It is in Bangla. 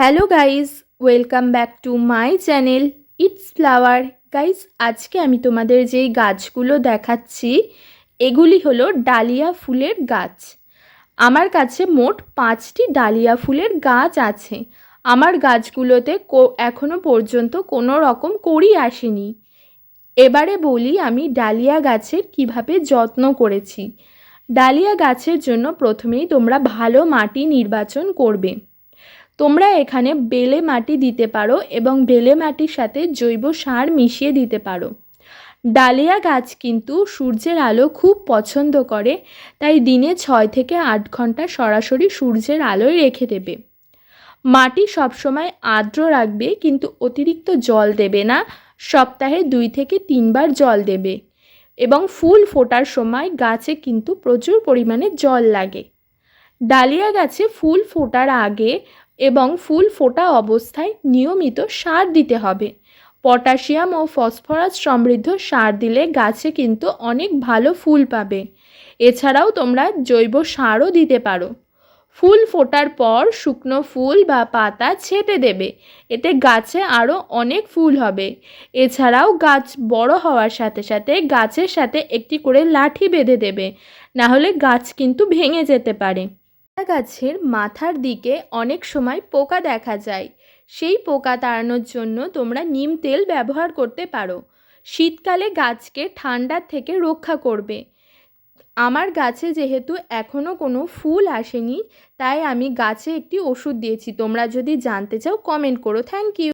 Hello guys welcome back to my channel it's flower. Guys আজকে আমি তোমাদের যেই গাছগুলো দেখাচ্ছি, এগুলি হলো ডালিয়া ফুলের গাছ। আমার কাছে মোট পাঁচটি ডালিয়া ফুলের গাছ আছে। আমার গাছগুলোতে এখনও পর্যন্ত কোনো রকম কড়ি আসেনি। এবারে বলি আমি ডালিয়া গাছের কীভাবে যত্ন করেছি। ডালিয়া গাছের জন্য প্রথমেই তোমরা ভালো মাটি নির্বাচন করবে। তোমরা এখানে বেলে মাটি দিতে পারো এবং বেলে মাটির সাথে জৈব সার মিশিয়ে দিতে পারো। ডালিয়া গাছ কিন্তু সূর্যের আলো খুব পছন্দ করে, তাই দিনে ছয় থেকে আট ঘণ্টা সরাসরি সূর্যের আলোয় রেখে দেবে। মাটি সবসময় আর্দ্র রাখবে, কিন্তু অতিরিক্ত জল দেবে না, সপ্তাহে দুই থেকে তিনবার জল দেবে এবং ফুল ফোটার সময় গাছে কিন্তু প্রচুর পরিমাণে জল লাগে। ডালিয়া গাছে ফুল ফোটার আগে এবং ফুল ফোটা অবস্থায় নিয়মিত সার দিতে হবে। পটাশিয়াম ও ফসফরাস সমৃদ্ধ সার দিলে গাছে কিন্তু অনেক ভালো ফুল পাবে। এছাড়াও তোমরা জৈব সারও দিতে পারো। ফুল ফোটার পর শুকনো ফুল বা পাতা ছেটে দেবে। এতে গাছে আরও অনেক ফুল হবে। এছাড়াও গাছ বড় হওয়ার সাথে সাথে গাছের সাথে একটি করে লাঠি বেঁধে দেবে। না হলে গাছ কিন্তু ভেঙে যেতে পারে। গাছের মাথার দিকে অনেক সময় পোকা দেখা যায়। সেই পোকা তাড়ানোর জন্য তোমরা নিম তেল ব্যবহার করতে পারো। শীতকালে গাছকে ঠান্ডার থেকে রক্ষা করবে। আমার গাছে যেহেতু এখনও কোনো ফুল আসেনি, তাই আমি গাছে একটি ওষুধ দিয়েছি। তোমরা যদি জানতে চাও কমেন্ট করো। Thank you